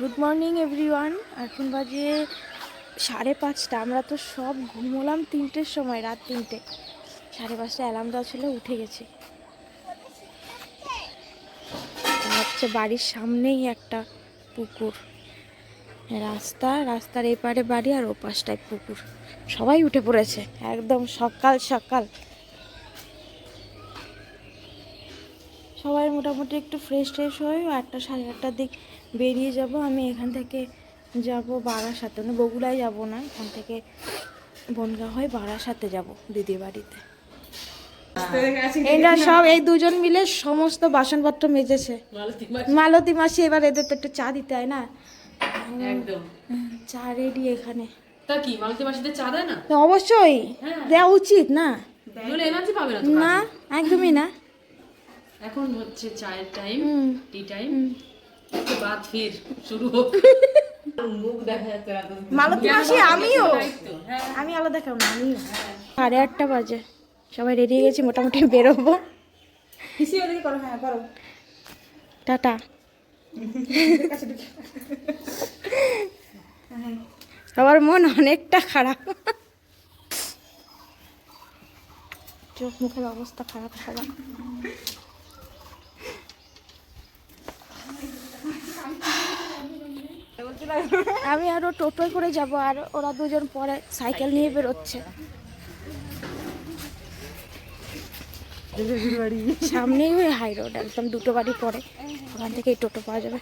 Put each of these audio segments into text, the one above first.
Good morning everyone এখন বাজে সাড়ে পাঁচটা। আমরা তো সব ঘুমোলাম তিনটের সময়, রাত তিনটে। সাড়ে পাঁচটা অ্যালার্ম দেওয়া ছিল, উঠে গেছি। হচ্ছে বাড়ির সামনেই একটা পুকুর। রাস্তা, রাস্তার এপারে বাড়ি আর ওপাশটায় পুকুর। সবাই উঠে পড়েছে, একদম সকাল সকাল। সবাই মোটামুটি একটু ফ্রেশ ট্রেশ হয়ে আটটা সাড়ে আটটার দিক বেরিয়ে যাব আমি এখান থেকে যাব বারাসাতে। মানে বগুড়ায় যাব না এখান থেকে বনগা হয়ে বারাসাতে যাব দিদির বাড়িতে। এরা সব এই দুজন মিলে সমস্ত বাসনপত্র মেজেছে। মালতী মাসি। এবার এদের তো একটু চা দিতে হয় না? একদম। চা রেডি এখানে। তা কি মালতী মাসিতে চা দেয় না? অবশ্যই। দেওয়া উচিত না? না একদমই না। এখন হচ্ছে চায়ের টাইম টি টাইম বাদ ফির শুরু হোক। মালতী মাসি আমিও। হ্যাঁ। আমি আলাদা খাও না আমিও। সাড়ে আটটা বাজে। সবাই রেডি গেছি মোটামুটি বেরোবো। করো হ্যাঁ করো। টাটা। সবার মন অনেকটা খারাপ। চোখ মুখের অবস্থা খারাপ সবার। আমি আরও টোটোয় করে যাব আর ওরা দুজন পরে সাইকেল নিয়ে বেরোচ্ছে। সামনেই ওই হাই রোড একদম দুটো বাড়ি পরে। ওখান থেকে এই টোটো পাওয়া যাবে।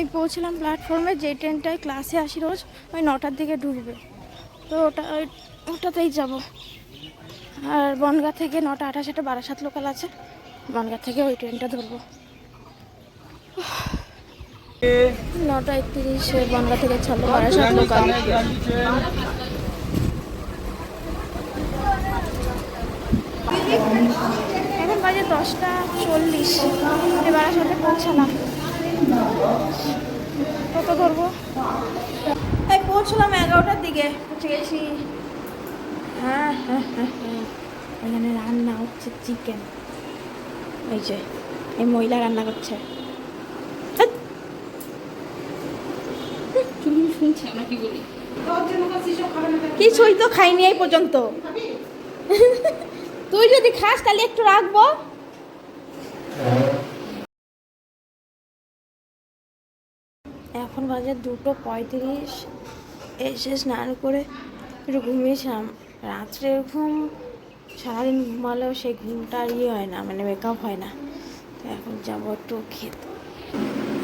এই পৌঁছলাম প্ল্যাটফর্মে যে ট্রেনটায় ক্লাসে আসি রোজ ওই নটার দিকে ঢুকবে। তো ওটা ওই ওটাতেই যাব। আর বনগা থেকে নটা আঠাশ একটা বারাসাত লোকাল আছে। বনগা থেকে ওই ট্রেনটা ধরবো। নটা একত্রিশে বনগা থেকে ছাড়লো বারাসাত লোকাল এখন বাজে দশটা চল্লিশ। এবার পৌঁছালাম। কত ধরবো? এই পৌঁছলাম এগারোটার দিকে। পৌঁছে গেছি। হ্যাঁ হ্যাঁ হ্যাঁ হ্যাঁ। এখানে রান্না হচ্ছে চিকেন এই যে এই মহিলা রান্না করছে। কিছুই তো খাইনি এই পর্যন্ত। তুই যদি খাস তাহলে একটু রাখব। এখন বাজে দুটো পঁয়ত্রিশ। এসে স্নান করে একটু ঘুমিয়েছিলাম। রাত্রে ঘুম সারাদিন ঘুমালেও সেই ঘুমটা আর ইয়ে হয় না মানে মেকআপ হয় না। তো এখন যাব একটু খেতে।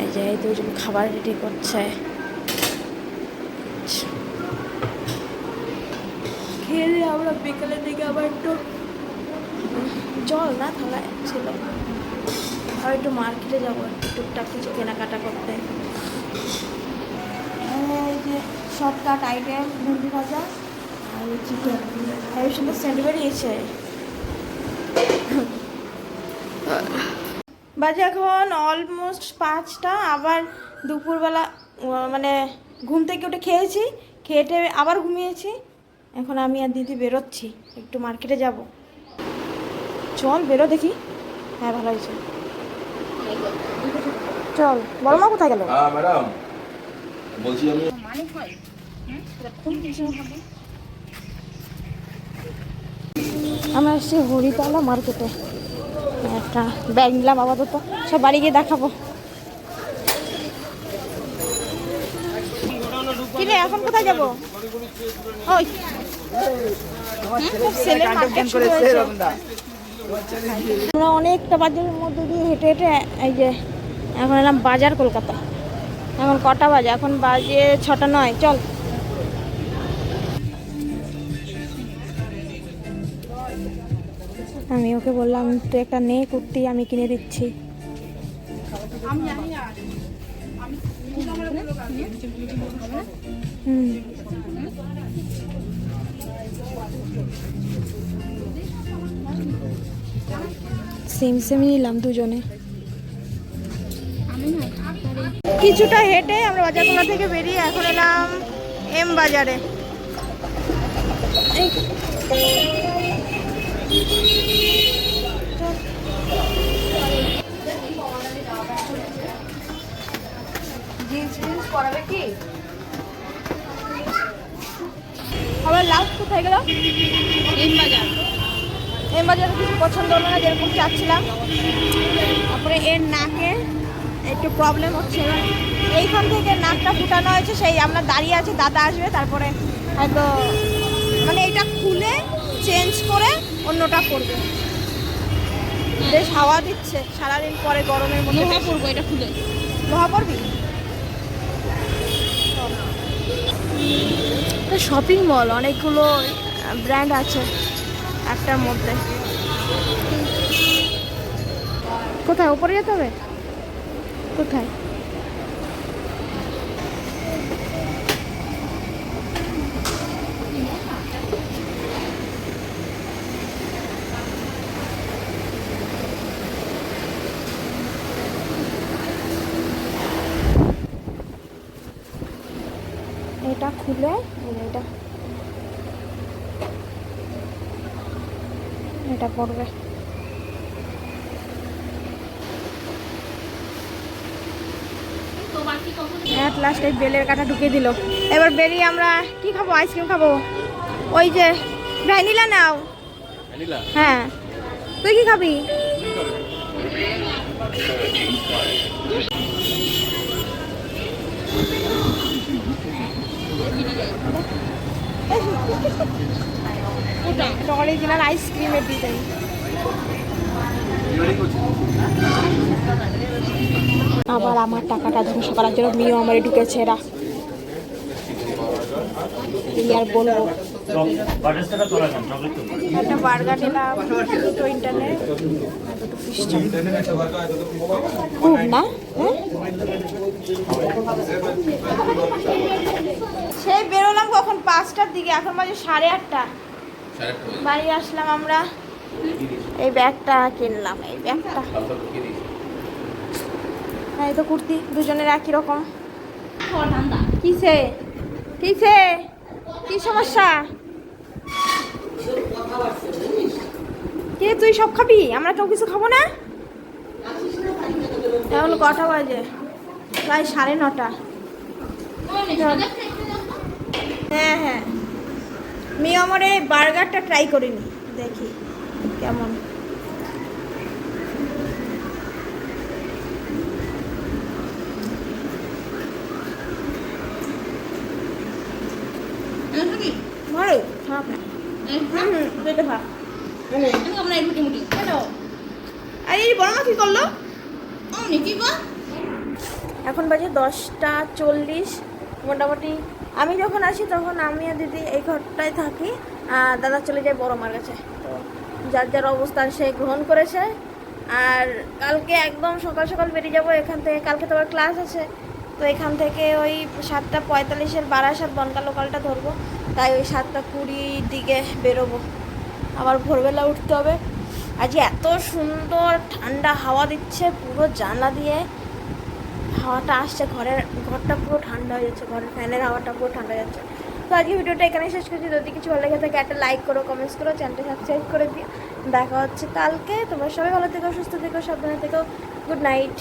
এই যে দুজন খাবার রেডি করছে। খেয়ে আমরা বিকালের দিকে আবার একটু জল না থালায় ছিল। আর একটু মার্কেটে যাব টুকটাক কিছু কেনাকাটা করতে। শর্টকাট আইটেম ভেন্ডি ভাজা। আর চিকেন সেন্ট বেরিয়েছে বাজে এখন অলমোস্ট পাঁচটা আবার দুপুরবেলা মানে ঘুম থেকে উঠে খেয়েছি খেয়ে টেয়ে আবার ঘুমিয়েছি। এখন আমি আর দিদি বেরোচ্ছি একটু মার্কেটে যাব। চল বেরো দেখি। হ্যাঁ ভালো হয়েছে। চল বড় মা কোথায় গেল? ম্যাডাম বলছি আমি আমরা এসেছি হরিতলা মার্কেটে। একটা ব্যাগ নিলাম আপাতত। সব বাড়ি গিয়ে দেখাবো। এখন কোথায় যাব। আমরা অনেকটা বাজারের মধ্যে দিয়ে হেঁটে হেঁটে, এই যে, এখন এলাম বাজার কলকাতা এখন কটা বাজে? এখন বাজে ছটা নয়। চল। আমি ওকে বললাম তো একটা নে কুর্তি, আমি কিনে দিচ্ছি। সেম সেম নিলাম দুজনে। কিছুটা হেঁটে আমরা বাজারকোলা থেকে বেরিয়ে এখন এলাম এম বাজারে। জিন্স জিন্স পরাবে কি? আমার লাস্ট কোথায় গেল? এম বাজার। কিছু পছন্দ হলো না যেরকম চাচ্ছিলাম। তারপরে এর নাকে একটু প্রবলেম হচ্ছে। এইখান থেকে নাকটা ফুটানো হয়েছে সেই আমরা দাঁড়িয়ে আছি দাদা আসবে তারপরে হয়তো মানে এটা খুলে চেঞ্জ করে অন্যটা করবে বেশ হাওয়া দিচ্ছে সারাদিন পরে গরমের মধ্যে লোহা পড়ব এটা খুলে। লোহা পড়বি শপিং মল অনেকগুলো ব্র্যান্ড আছে একটার মধ্যে। কোথায়? উপরে যেতে হবে? কোথায়? এটা খুলে এটা। এটা পড়বে। অ্যাট লাস্ট এই বেলের কাটা ঢুকিয়ে দিল। এবার বেরিয়ে আমরা কি খাব? আইসক্রিম খাব। ওই যে ভ্যানিলা নাও। হ্যাঁ। তুই কি খাবি? অরিজিনাল আইসক্রিমের ডিজাইন আবার আমার টাকাটা ধ্বংস করার জন্য মেয়েও আমার ঢুকেছে এরা আর বলব? একটা বার্গার নিলাম, দুটো ইন্টারনেট খুব না? সেই বেরোলাম কখন? পাঁচটার দিকে, এখন বাজে সাড়ে আটটা। বাড়ি আসলাম আমরা। এই ব্যাগটা কিনলাম এই ব্যাগটা। হ্যাঁ এই তো কুর্তি দুজনের একই রকম। কিসে? কিসে? কি সমস্যা? কে তুই সব খাবি? আমরা কেউ কিছু খাব না? এখন কটা বাজে? প্রায় সাড়ে নটা। হ্যাঁ হ্যাঁ। মেয়ে আমার এই বার্গারটা ট্রাই করিনি। দেখি কেমন। ভালো না আর, এই বড় মা কি করল? এখন বাজে দশটা চল্লিশ। মোটামুটি আমি যখন আসি তখন আমি আর দিদি এই ঘরটায় থাকি দাদা চলে যায় বড় মার কাছে। তো যার যার অবস্থান সে গ্রহণ করেছে। আর কালকে একদম সকাল সকাল বেরিয়ে যাব, এখান থেকে কালকে তো আবার ক্লাস আছে। তো এখান থেকে ওই সাতটা পঁয়তাল্লিশের বারাসাত বনকা লোকালটা ধরবো। তাই ওই সাতটা কুড়ির দিকে বেরোবো। আবার ভোরবেলা উঠতে হবে। আজ এত সুন্দর ঠান্ডা হাওয়া দিচ্ছে, পুরো জানলা দিয়ে। হাওয়াটা আসছে, ঘরের ঘরটা পুরো ঠান্ডা হয়ে যাচ্ছে, ঘরের ফ্যানের হাওয়াটা পুরো ঠান্ডা যাচ্ছে। তো আজকে ভিডিওটা এখানে শেষ করছি। যদি কিছু ভালো লেগে থাকে, একটা লাইক করো কমেন্টস করো চ্যানেলটা সাবস্ক্রাইব করে দিও। দেখা হচ্ছে কালকে। তোমার সবাই ভালো থেকো, সুস্থ থেকো, সাবধানে থেকো। Good night